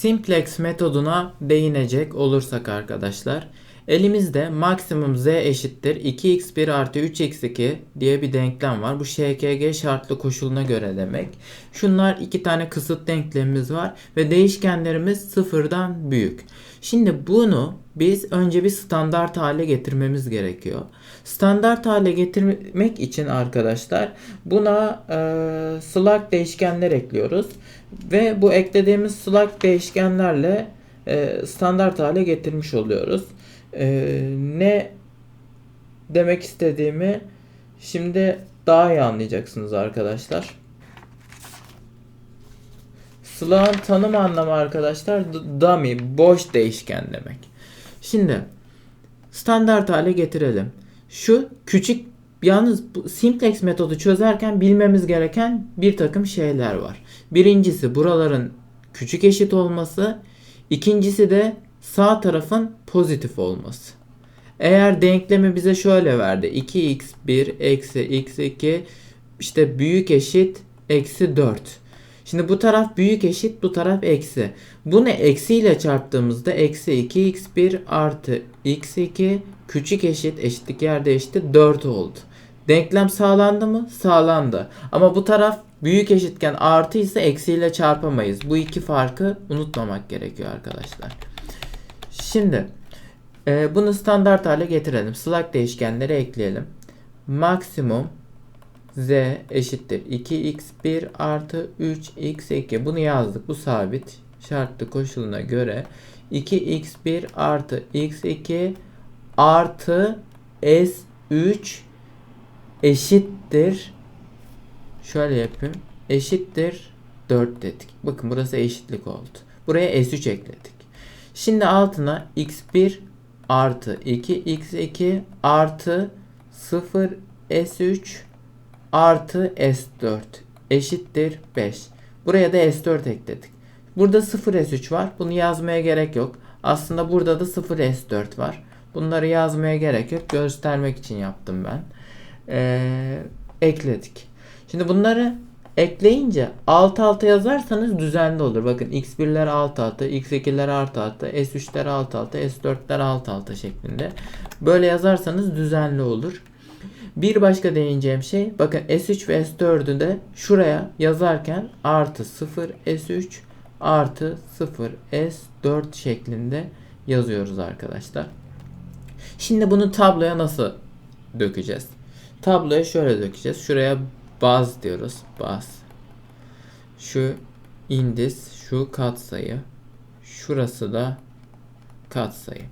simplex metoduna değinecek olursak arkadaşlar. Elimizde maksimum z eşittir 2x1 artı 3x2 diye bir denklem var. Bu ŞKG şartlı koşuluna göre demek. Şunlar iki tane kısıt denklemimiz var ve değişkenlerimiz sıfırdan büyük. Şimdi bunu biz önce bir standart hale getirmemiz gerekiyor. Standart hale getirmek için arkadaşlar buna e, slug değişkenler ekliyoruz. Ve bu eklediğimiz slug değişkenlerle e, standart hale getirmiş oluyoruz. E, ne demek istediğimi şimdi daha iyi anlayacaksınız arkadaşlar. Slug'ın tanım anlamı arkadaşlar dummy, boş değişken demek. Şimdi standart hale getirelim. Şu küçük yalnız bu simplex metodu çözerken bilmemiz gereken bir takım şeyler var. Birincisi buraların küçük eşit olması. İkincisi de sağ tarafın pozitif olması. Eğer denklemi bize şöyle verdi. 2x1 eksi x2 işte büyük eşit eksi 4. Şimdi bu taraf büyük eşit bu taraf eksi. Bunu eksiyle çarptığımızda eksi 2x1 artı x2 küçük eşit eşitlik yer değişti 4 oldu. Denklem sağlandı mı? Sağlandı. Ama bu taraf büyük eşitken artı ise eksiyle çarpamayız. Bu iki farkı unutmamak gerekiyor arkadaşlar. Şimdi e, bunu standart hale getirelim. Slack değişkenleri ekleyelim. Maksimum z eşittir 2x1 artı 3x2. Bunu yazdık. Bu sabit. Şartlı koşuluna göre 2x1 artı x2 artı s3 eşittir şöyle yapayım eşittir 4 dedik. Bakın burası eşitlik oldu. Buraya s3 ekledik. Şimdi altına x1 artı 2x2 artı 0 s3 artı s4 eşittir 5. Buraya da s4 ekledik. Burada 0 s3 var. Bunu yazmaya gerek yok. Aslında burada da 0 s4 var. Bunları yazmaya gerek yok. Göstermek için yaptım ben. Ee, ekledik. Şimdi bunları ekleyince alt alta yazarsanız düzenli olur. Bakın x1'ler alt alta, x2'ler alt alta, s3'ler alt alta, s4'ler alt alta şeklinde. Böyle yazarsanız düzenli olur. Bir başka değineceğim şey bakın S3 ve S4'ü de şuraya yazarken artı 0 S3 artı 0 S4 şeklinde yazıyoruz arkadaşlar. Şimdi bunu tabloya nasıl dökeceğiz? Tabloya şöyle dökeceğiz. Şuraya baz diyoruz. Baz. Şu indis, şu katsayı. Şurası da katsayı.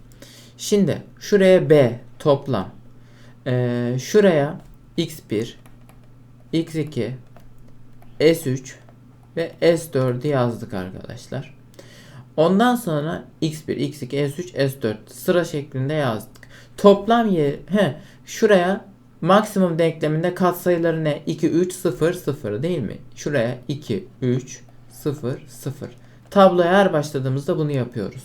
Şimdi şuraya B toplam. Ee, şuraya x1, x2, s3 ve s4'ü yazdık arkadaşlar. Ondan sonra x1, x2, s3, s4 sıra şeklinde yazdık. Toplam yer he şuraya maksimum denkleminde katsayıları ne? 2 3 0 0 değil mi? Şuraya 2 3 0 0. Tabloya her başladığımızda bunu yapıyoruz.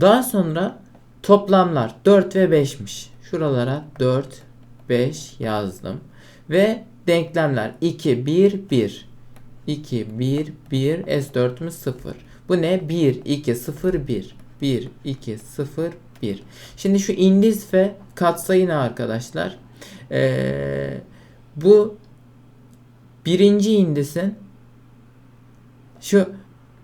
Daha sonra toplamlar 4 ve 5'miş. Şuralara 4 5 yazdım. Ve denklemler 2 1 1 2 1 1 S4'ümüz 0. Bu ne? 1 2 0 1 1 2 0 1. Şimdi şu indiz ve katsayı ne arkadaşlar? Ee, bu birinci indisin şu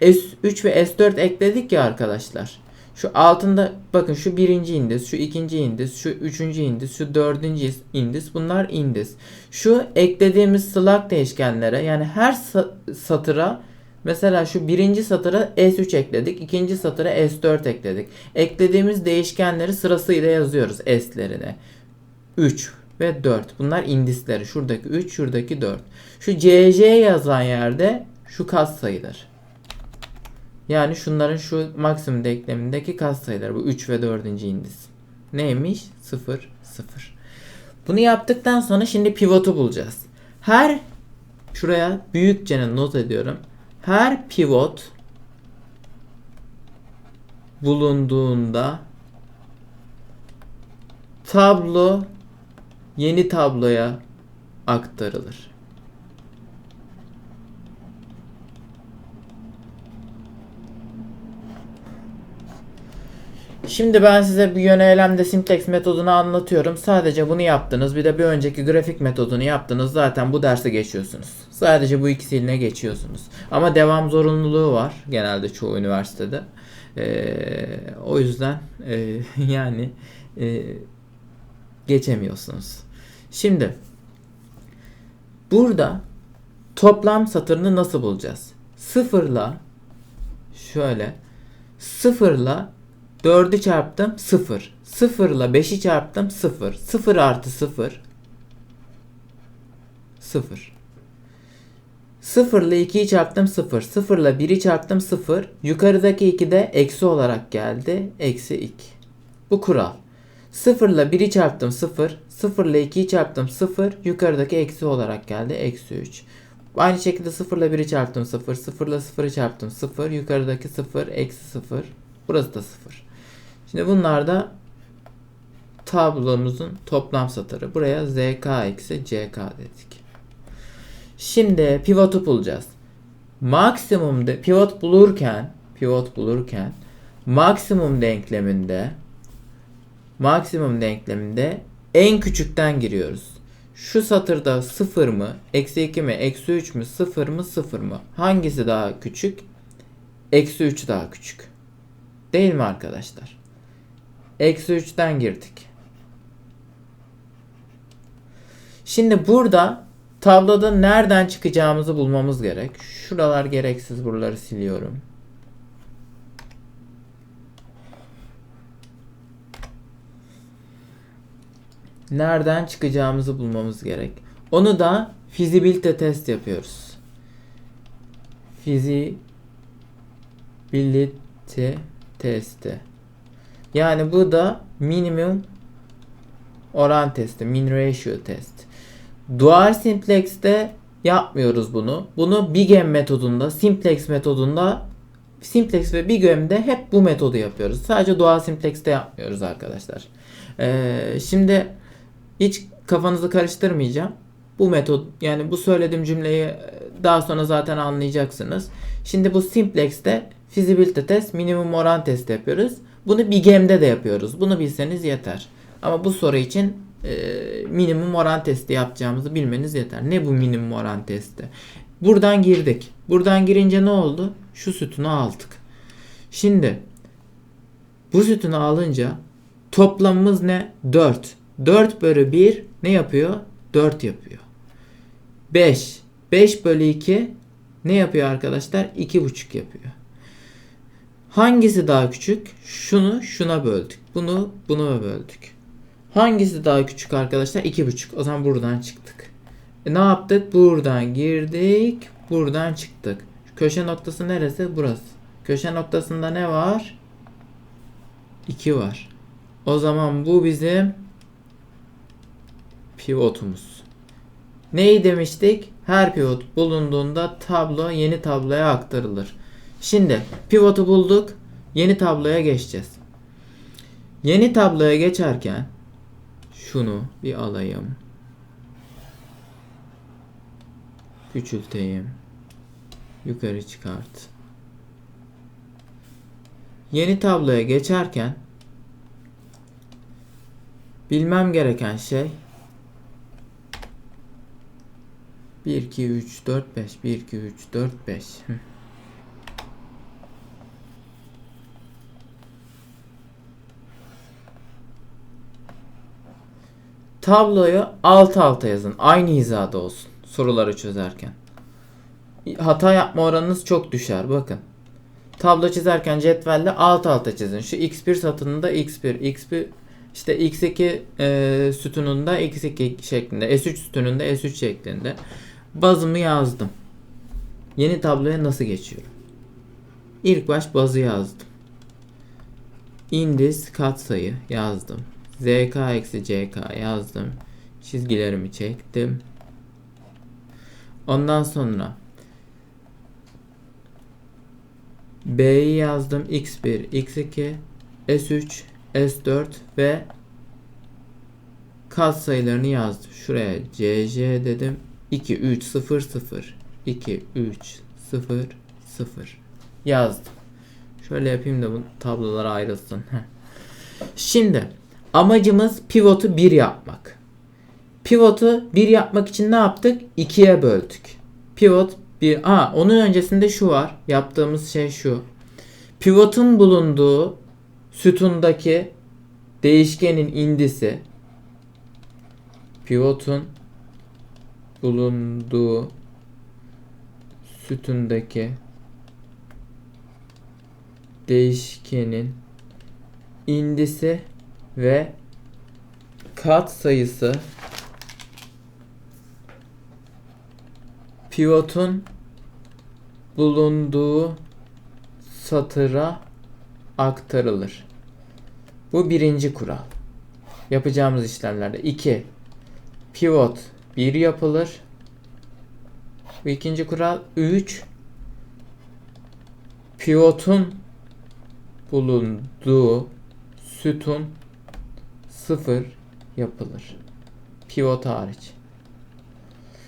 S3 ve S4 ekledik ya arkadaşlar. Şu altında bakın şu birinci indis, şu ikinci indis, şu üçüncü indis, şu dördüncü indis. Bunlar indis. Şu eklediğimiz slug değişkenlere yani her satıra mesela şu birinci satıra S3 ekledik. ikinci satıra S4 ekledik. Eklediğimiz değişkenleri sırasıyla yazıyoruz S'lerine. 3 ve 4. Bunlar indisleri. Şuradaki 3, şuradaki 4. Şu CC yazan yerde şu kat sayıdır. Yani şunların şu maksimum denklemindeki katsayıları bu 3 ve 4. indis. Neymiş? 0 0. Bunu yaptıktan sonra şimdi pivotu bulacağız. Her şuraya büyükçe not ediyorum. Her pivot bulunduğunda tablo yeni tabloya aktarılır. Şimdi ben size bir yönelemde simplex metodunu anlatıyorum. Sadece bunu yaptınız. Bir de bir önceki grafik metodunu yaptınız. Zaten bu dersi geçiyorsunuz. Sadece bu ikisiyle geçiyorsunuz. Ama devam zorunluluğu var. Genelde çoğu üniversitede. Ee, o yüzden e, yani e, geçemiyorsunuz. Şimdi burada toplam satırını nasıl bulacağız? Sıfırla şöyle sıfırla 4'ü çarptım 0. 0 ile 5'i çarptım 0. 0 artı 0 0. 0 ile 2'yi çarptım 0. 0 ile 1'i çarptım 0. Yukarıdaki 2 de eksi olarak geldi. Eksi 2. Bu kural. 0 ile 1'i çarptım 0. 0 ile 2'yi çarptım 0. Yukarıdaki eksi olarak geldi. Eksi 3. Aynı şekilde 0 ile 1'i çarptım 0. 0 ile 0'ı çarptım 0. Yukarıdaki 0. Eksi 0. Burası da 0. Şimdi bunlar da tablomuzun toplam satırı. Buraya zk eksi ck dedik. Şimdi pivotu bulacağız. Maksimumda pivot bulurken pivot bulurken maksimum denkleminde maksimum denkleminde en küçükten giriyoruz. Şu satırda 0 mı, eksi 2 mi, eksi 3 mü, 0 mı, 0 mı? Hangisi daha küçük? Eksi 3 daha küçük. Değil mi arkadaşlar? Eksi 3'ten girdik. Şimdi burada tabloda nereden çıkacağımızı bulmamız gerek. Şuralar gereksiz. Buraları siliyorum. Nereden çıkacağımızı bulmamız gerek. Onu da fizibilite test yapıyoruz. Fizibilite testi. Yani bu da minimum oran testi, min ratio test. Dual simplex'te yapmıyoruz bunu. Bunu Bigem metodunda, simplex metodunda simplex ve Bigem'de hep bu metodu yapıyoruz. Sadece dual simplex'te yapmıyoruz arkadaşlar. Ee, şimdi hiç kafanızı karıştırmayacağım. Bu metot yani bu söylediğim cümleyi daha sonra zaten anlayacaksınız. Şimdi bu simplex'te fizibilite test, minimum oran testi yapıyoruz. Bunu Bigem'de de yapıyoruz. Bunu bilseniz yeter. Ama bu soru için e, minimum oran testi yapacağımızı bilmeniz yeter. Ne bu minimum oran testi? Buradan girdik. Buradan girince ne oldu? Şu sütunu aldık. Şimdi bu sütunu alınca toplamımız ne? 4. 4 bölü 1 ne yapıyor? 4 yapıyor. 5. 5 bölü 2 ne yapıyor arkadaşlar? 2,5 yapıyor. Hangisi daha küçük? Şunu şuna böldük. Bunu buna böldük. Hangisi daha küçük arkadaşlar? 2,5. O zaman buradan çıktık. E ne yaptık? Buradan girdik. Buradan çıktık. Köşe noktası neresi? Burası. Köşe noktasında ne var? 2 var. O zaman bu bizim pivotumuz. Neyi demiştik? Her pivot bulunduğunda tablo yeni tabloya aktarılır. Şimdi pivotu bulduk. Yeni tabloya geçeceğiz. Yeni tabloya geçerken şunu bir alayım. Küçülteyim. Yukarı çıkart. Yeni tabloya geçerken bilmem gereken şey 1 2 3 4 5 1 2 3 4 5 Tabloyu alt alta yazın. Aynı hizada olsun. Soruları çözerken. Hata yapma oranınız çok düşer. Bakın. Tablo çizerken cetvelle alt alta çizin. Şu x1 satırında x1, x1 işte x2 e, sütununda x2 şeklinde, s3 sütununda s3 şeklinde. Bazımı yazdım. Yeni tabloya nasıl geçiyorum? İlk baş bazı yazdım. Indiz katsayı yazdım. ZK eksi CK yazdım. Çizgilerimi çektim. Ondan sonra B'yi yazdım. X1, X2, S3, S4 ve kat sayılarını yazdım. Şuraya CC dedim. 2, 3, 0, 0. 2, 3, 0, 0. Yazdım. Şöyle yapayım da bu tablolar ayrılsın. Şimdi amacımız pivotu 1 yapmak. Pivotu 1 yapmak için ne yaptık? 2'ye böldük. Pivot 1. Aa, onun öncesinde şu var. Yaptığımız şey şu. Pivotun bulunduğu sütundaki değişkenin indisi pivotun bulunduğu sütundaki değişkenin indisi ve kat sayısı pivotun bulunduğu satıra aktarılır. Bu birinci kural. Yapacağımız işlemlerde 2. Pivot 1 yapılır. Bu ikinci kural 3. Pivotun bulunduğu sütun 0 yapılır. Pivot hariç.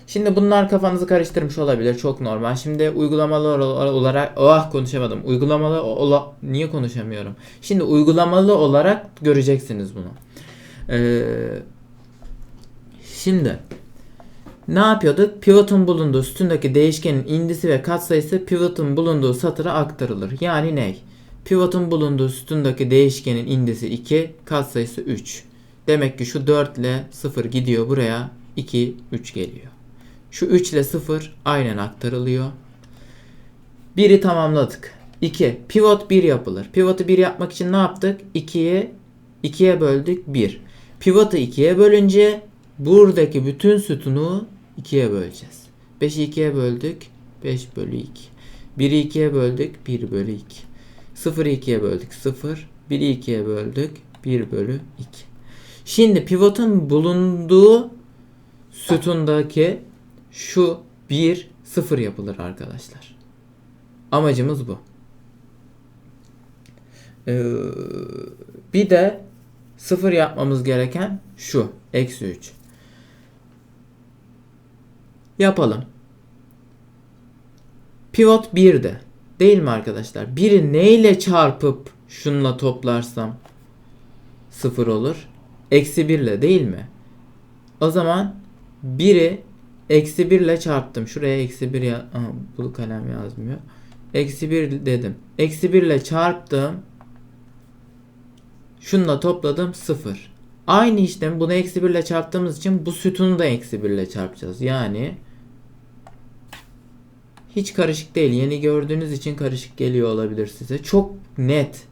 Şimdi bunlar kafanızı karıştırmış olabilir. Çok normal. Şimdi uygulamalı olarak oh konuşamadım. Uygulamalı ola niye konuşamıyorum? Şimdi uygulamalı olarak göreceksiniz bunu. Ee, şimdi ne yapıyorduk? Pivotun bulunduğu sütundaki değişkenin indisi ve katsayısı pivotun bulunduğu satıra aktarılır. Yani ne? Pivotun bulunduğu sütundaki değişkenin indisi 2, katsayısı 3. Demek ki şu 4 ile 0 gidiyor buraya 2, 3 geliyor. Şu 3 ile 0 aynen aktarılıyor. 1'i tamamladık. 2. Pivot 1 yapılır. Pivotu 1 yapmak için ne yaptık? 2'ye 2'ye böldük 1. Pivotu 2'ye bölünce buradaki bütün sütunu 2'ye böleceğiz. 5'i 2'ye böldük. 5 bölü 2. 1'i 2'ye böldük. 1 bölü 2. 0'ı 2'ye böldük. 0. 1'i 2'ye böldük. 1 bölü 2. Şimdi pivotun bulunduğu sütundaki şu 1 0 yapılır arkadaşlar. Amacımız bu. Ee, bir de 0 yapmamız gereken şu. Eksi 3. Yapalım. Pivot 1'de. Değil mi arkadaşlar? 1'i neyle çarpıp şunla toplarsam 0 olur. Eksi 1 ile değil mi? O zaman 1'i Eksi 1 ile çarptım. Şuraya eksi 1 ya Aha, bu kalem yazmıyor. Eksi 1 dedim. Eksi 1 ile çarptım. Şununla topladım 0. Aynı işlem bunu eksi 1 ile çarptığımız için bu sütunu da eksi 1 ile çarpacağız. Yani hiç karışık değil. Yeni gördüğünüz için karışık geliyor olabilir size. Çok net.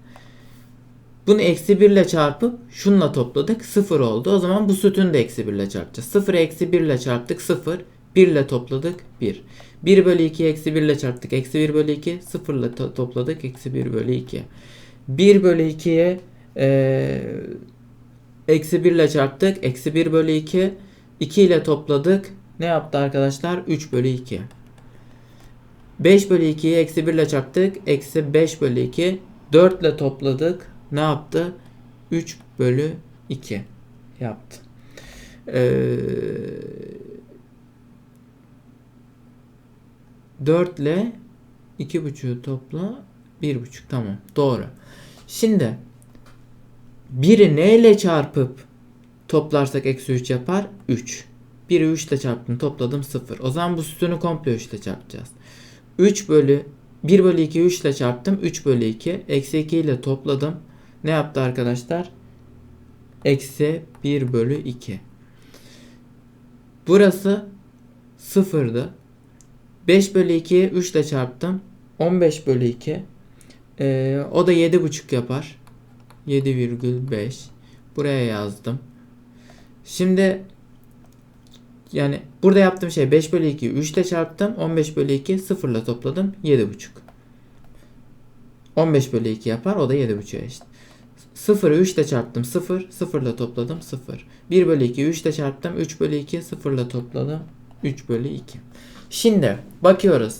Bunu eksi 1 ile çarpıp şunla topladık 0 oldu. O zaman bu sütunu da eksi 1 ile çarpacağız. 0 eksi 1 ile çarptık 0. 1 ile topladık 1. 1 bölü 2 eksi 1 ile çarptık. Eksi 1 bölü 2 0 ile to- topladık. Eksi 1 bölü 2. 1 bölü 2'ye e, eksi 1 ile çarptık. Eksi 1 bölü 2. 2 ile topladık. Ne yaptı arkadaşlar? 3 bölü 2. 5 bölü 2'yi eksi 1 ile çarptık. Eksi 5 bölü 2. 4 ile topladık ne yaptı? 3 bölü 2 yaptı. Ee, 4 ile 2,5'u topla 1,5 tamam doğru. Şimdi 1'i neyle çarpıp toplarsak eksi 3 yapar? 3. 1'i 3 ile çarptım topladım 0. O zaman bu sütunu komple 3 ile çarpacağız. 3 bölü 1 bölü 2 3 ile çarptım. 3 bölü 2. Eksi 2 ile topladım. Ne yaptı arkadaşlar? Eksi 1 bölü 2. Burası sıfırdı. 5 bölü 2'yi 3 ile çarptım. 15 bölü 2. Ee, o da 7,5 yapar. 7,5. Buraya yazdım. Şimdi yani burada yaptığım şey 5 bölü 2 3 ile çarptım. 15 bölü 2 0 ile topladım. 7,5. 15 bölü 2 yapar. O da 7,5'a eşit. 0'ı 3 ile çarptım 0. 0 ile topladım 0. 1 bölü 2 3 ile çarptım. 3 bölü 2 0 ile topladım. 3 bölü 2. Şimdi bakıyoruz.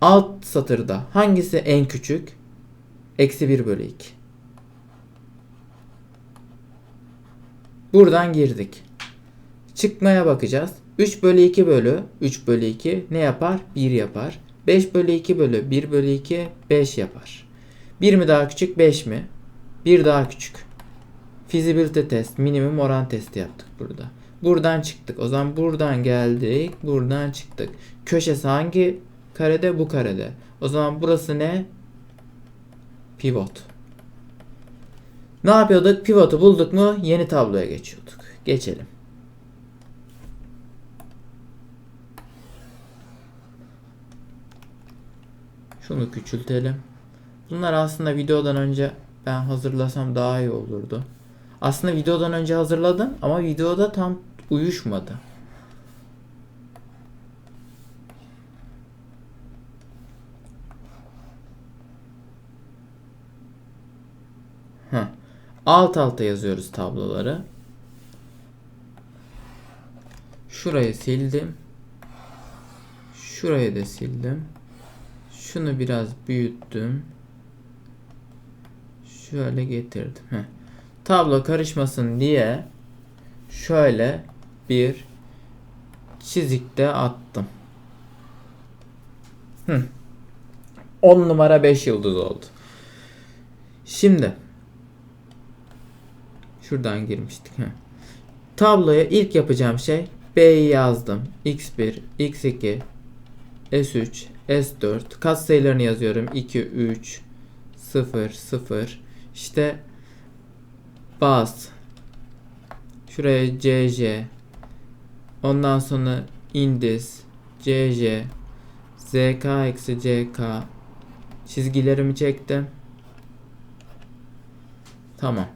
Alt satırda hangisi en küçük? Eksi 1 bölü 2. Buradan girdik. Çıkmaya bakacağız. 3 bölü 2 bölü 3 bölü 2 ne yapar? 1 yapar. 5 bölü 2 bölü 1 bölü 2 5 yapar. 1 mi daha küçük 5 mi? 1 daha küçük. Feasibility test, minimum oran testi yaptık burada. Buradan çıktık. O zaman buradan geldik. Buradan çıktık. Köşesi hangi karede? Bu karede. O zaman burası ne? Pivot. Ne yapıyorduk? Pivotu bulduk mu? Yeni tabloya geçiyorduk. Geçelim. Şunu küçültelim. Bunlar aslında videodan önce ben hazırlasam daha iyi olurdu. Aslında videodan önce hazırladım ama videoda tam uyuşmadı. Heh. Alt alta yazıyoruz tabloları. Şurayı sildim. Şurayı da sildim. Şunu biraz büyüttüm. Şöyle getirdim. Heh. Tablo karışmasın diye şöyle bir çizikte attım. Hı. 10 numara 5 yıldız oldu. Şimdi şuradan girmiştik. Heh. Tabloya ilk yapacağım şey B'yi yazdım. X1, X2, S3, S4 katsayılarını yazıyorum. 2, 3, 0, 0. İşte bas. Şuraya CC. Ondan sonra indis, CC, ZK eksi CK. Çizgilerimi çektim. Tamam.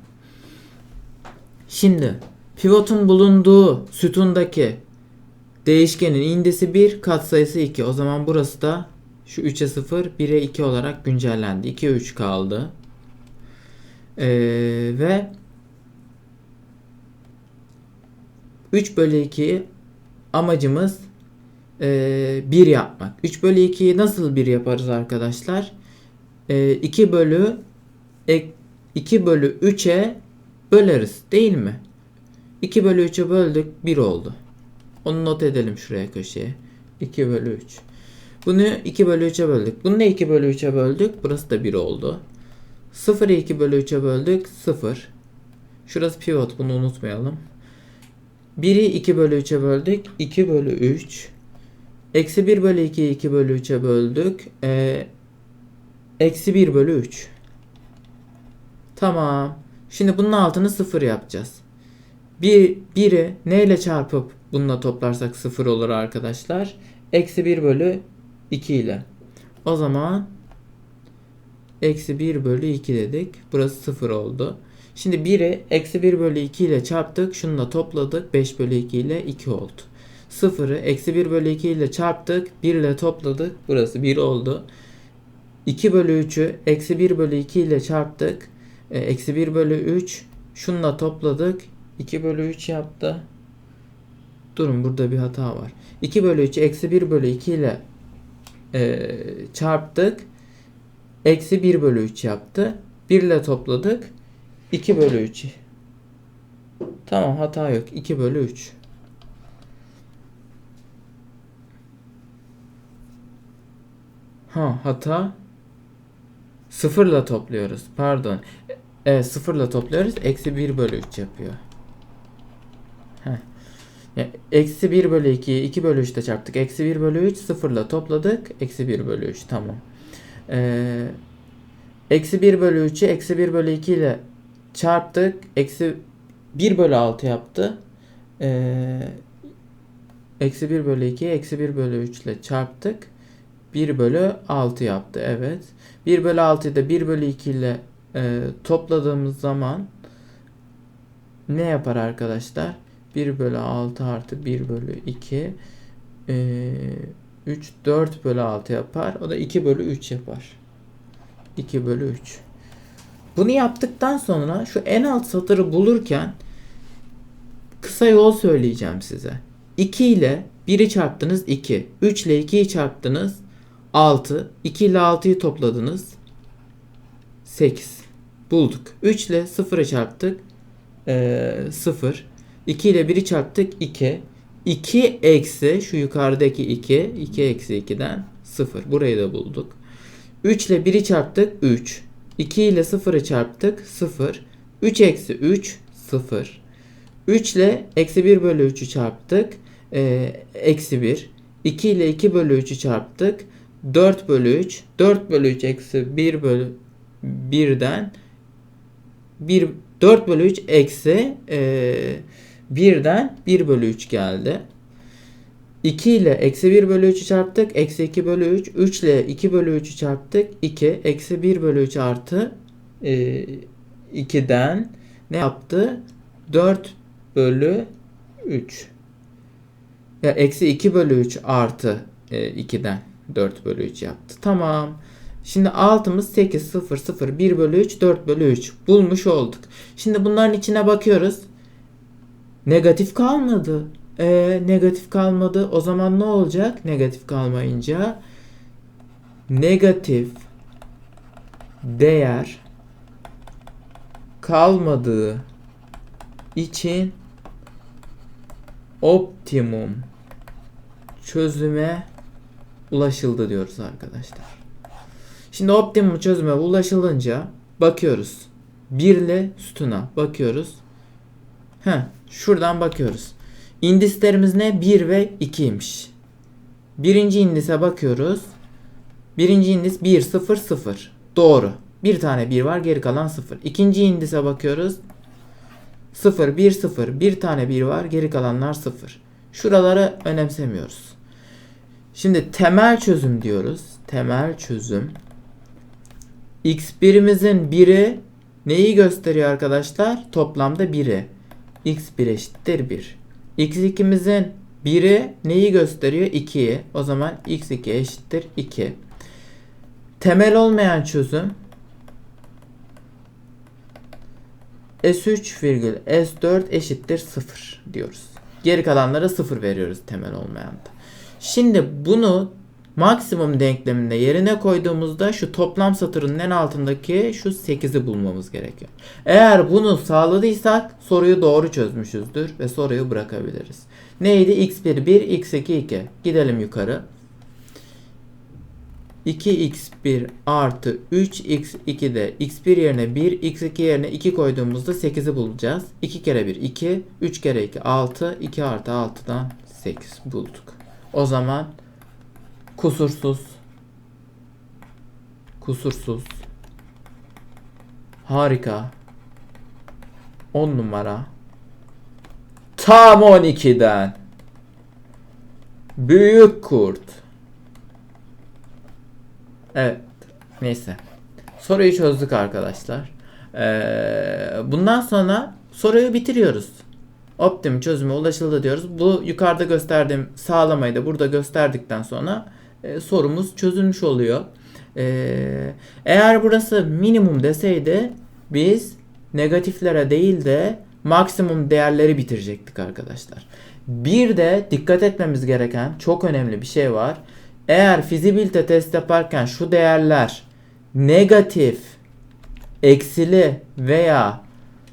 Şimdi pivotun bulunduğu sütundaki değişkenin indisi 1, katsayısı 2. O zaman burası da şu 3'e 0, 1'e 2 olarak güncellendi. 2'ye 3 kaldı. Ee, ve 3 bölü 2 amacımız e, 1 yapmak. 3 bölü 2'yi nasıl 1 yaparız arkadaşlar? E, 2 bölü ek, 2 bölü 3'e böleriz değil mi? 2 bölü 3'e böldük 1 oldu. Onu not edelim şuraya köşeye. 2 bölü 3. Bunu 2 bölü 3'e böldük. Bunu da 2 bölü 3'e böldük. Burası da 1 oldu. 0'ı 2 bölü 3'e böldük. 0. Şurası pivot. Bunu unutmayalım. 1'i 2 bölü 3'e böldük. 2 bölü 3. Eksi 1 bölü 2'yi 2 bölü 3'e böldük. Ee, eksi 1 bölü 3. Tamam. Şimdi bunun altını 0 yapacağız. 1, 1'i neyle çarpıp bununla toplarsak 0 olur arkadaşlar. Eksi 1 bölü 2 ile. O zaman eksi 1 bölü 2 dedik. Burası 0 oldu. Şimdi 1'i eksi 1 bölü 2 ile çarptık. Şununla topladık. 5 bölü 2 ile 2 oldu. 0'ı eksi 1 bölü 2 ile çarptık. 1 ile topladık. Burası 1 oldu. 2 bölü 3'ü eksi 1 bölü 2 ile çarptık. E, Eksi 1 bölü 3. Şununla topladık. 2 bölü 3 yaptı. Durun burada bir hata var. 2 bölü 3'ü eksi 1 bölü 2 ile e, çarptık. Eksi 1 bölü 3 yaptı. 1 ile topladık. 2 bölü 3. Tamam hata yok. 2 bölü 3. Ha hata sıfırla topluyoruz. Pardon. Evet sıfırla topluyoruz. Eksi 1 bölü 3 yapıyor. Eksi 1 bölü 2'yi 2 bölü 3'te çarptık. Eksi 1 bölü 3 sıfırla topladık. Eksi 1 bölü 3 tamam. Ee, eksi 1 bölü 3'ü eksi 1 bölü 2 ile çarptık. Eksi 1 bölü 6 yaptı. Ee, eksi 1 bölü 2'yi eksi 1 bölü 3 ile çarptık. 1 bölü 6 yaptı. Evet. 1 bölü 6'yı da 1 bölü 2 ile e, topladığımız zaman ne yapar arkadaşlar? 1 bölü 6 artı 1 bölü 2 e, 3 4 bölü 6 yapar. O da 2 bölü 3 yapar. 2 bölü 3. Bunu yaptıktan sonra şu en alt satırı bulurken kısa yol söyleyeceğim size. 2 ile 1'i çarptınız 2. 3 ile 2'yi çarptınız 6. 2 ile 6'yı topladınız 8. Bulduk. 3 ile 0'ı çarptık. Ee, 0. 2 ile 1'i çarptık 2. 2 eksi şu yukarıdaki 2. 2 eksi 2'den 0. Burayı da bulduk. 3 ile 1'i çarptık 3. 2 ile 0'ı çarptık 0. 3 eksi 3 0. 3 ile eksi 1 bölü 3'ü çarptık. Ee, eksi 1. 2 ile 2 bölü 3'ü çarptık. 4 bölü 3. 4 bölü 3 eksi 1 bölü 1'den 1, 4 bölü 3 eksi e, 1'den 1 bölü 3 geldi. 2 ile eksi 1 bölü 3'ü çarptık. Eksi 2 bölü 3. 3 ile 2 bölü 3'ü çarptık. 2. Eksi 1 bölü 3 artı e, 2'den ne yaptı? 4 bölü 3. Ya eksi 2 bölü 3 artı e, 2'den 4 bölü 3 yaptı. Tamam. Şimdi altımız 8, 0, 0, 1 bölü 3, 4 bölü 3. Bulmuş olduk. Şimdi bunların içine bakıyoruz. Negatif kalmadı. Ee, negatif kalmadı. O zaman ne olacak? Negatif kalmayınca negatif değer kalmadığı için optimum çözüme ulaşıldı diyoruz arkadaşlar. Şimdi optimum çözüme ulaşılınca bakıyoruz. Birli sütuna bakıyoruz. Heh, şuradan bakıyoruz. İndislerimiz ne? 1 ve 2'ymiş. Birinci indise bakıyoruz. Birinci indis 1, 0, 0. Doğru. Bir tane 1 var geri kalan 0. İkinci indise bakıyoruz. 0, 1, 0. Bir tane 1 var geri kalanlar 0. Şuraları önemsemiyoruz. Şimdi temel çözüm diyoruz. Temel çözüm. X1'imizin 1'i neyi gösteriyor arkadaşlar? Toplamda 1'i. x1 eşittir 1. x2'mizin 1'i neyi gösteriyor? 2'yi. O zaman x2 eşittir 2. Temel olmayan çözüm S3 virgül S4 eşittir 0 diyoruz. Geri kalanlara 0 veriyoruz temel olmayanda. Şimdi bunu maksimum denkleminde yerine koyduğumuzda şu toplam satırın en altındaki şu 8'i bulmamız gerekiyor. Eğer bunu sağladıysak soruyu doğru çözmüşüzdür ve soruyu bırakabiliriz. Neydi? x1 1, x2 2. Gidelim yukarı. 2x1 artı 3x2 de x1 yerine 1, x2 yerine 2 koyduğumuzda 8'i bulacağız. 2 kere 1 2, 3 kere 2 6, 2 artı 6'dan 8 bulduk. O zaman kusursuz, kusursuz, harika, 10 numara, tam 12'den, büyük kurt, Evet. Neyse. Soruyu çözdük arkadaşlar. Ee, bundan sonra soruyu bitiriyoruz. Optimum çözüme ulaşıldı diyoruz. Bu yukarıda gösterdiğim sağlamayı da burada gösterdikten sonra e, sorumuz çözülmüş oluyor. Ee, eğer burası minimum deseydi biz negatiflere değil de maksimum değerleri bitirecektik arkadaşlar. Bir de dikkat etmemiz gereken çok önemli bir şey var. Eğer fizibilite test yaparken şu değerler negatif, eksili veya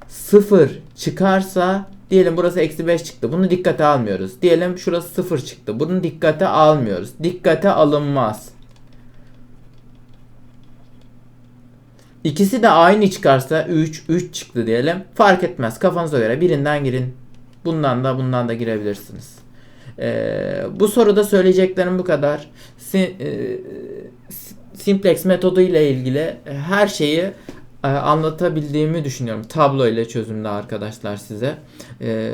sıfır çıkarsa diyelim burası eksi 5 çıktı. Bunu dikkate almıyoruz. Diyelim şurası sıfır çıktı. Bunu dikkate almıyoruz. Dikkate alınmaz. İkisi de aynı çıkarsa 3, 3 çıktı diyelim. Fark etmez. Kafanıza göre birinden girin. Bundan da bundan da girebilirsiniz. Ee, bu soruda söyleyeceklerim bu kadar. Sim, e, simplex metodu ile ilgili her şeyi anlatabildiğimi düşünüyorum. Tablo ile çözümde arkadaşlar size. E,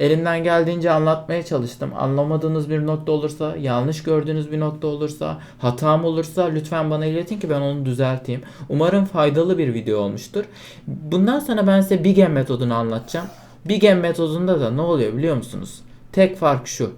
elimden geldiğince anlatmaya çalıştım. Anlamadığınız bir nokta olursa, yanlış gördüğünüz bir nokta olursa, hatam olursa lütfen bana iletin ki ben onu düzelteyim. Umarım faydalı bir video olmuştur. Bundan sonra ben size Big M metodunu anlatacağım. Big M metodunda da ne oluyor biliyor musunuz? Tek fark şu.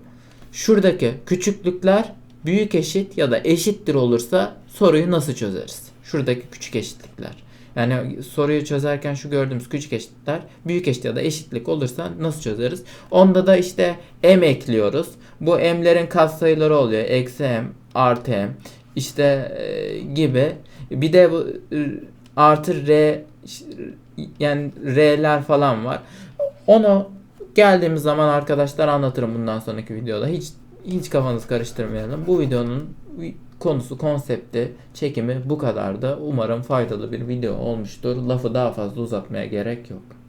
Şuradaki küçüklükler büyük eşit ya da eşittir olursa soruyu nasıl çözeriz? Şuradaki küçük eşitlikler. Yani soruyu çözerken şu gördüğümüz küçük eşitlikler büyük eşit ya da eşitlik olursa nasıl çözeriz? Onda da işte m ekliyoruz. Bu m'lerin katsayıları oluyor. Eksi m, artı m işte e, gibi. Bir de bu artı r yani r'ler falan var. Onu geldiğimiz zaman arkadaşlar anlatırım bundan sonraki videoda. Hiç hiç kafanızı karıştırmayalım. Bu videonun konusu, konsepti, çekimi bu kadardı. Umarım faydalı bir video olmuştur. Lafı daha fazla uzatmaya gerek yok.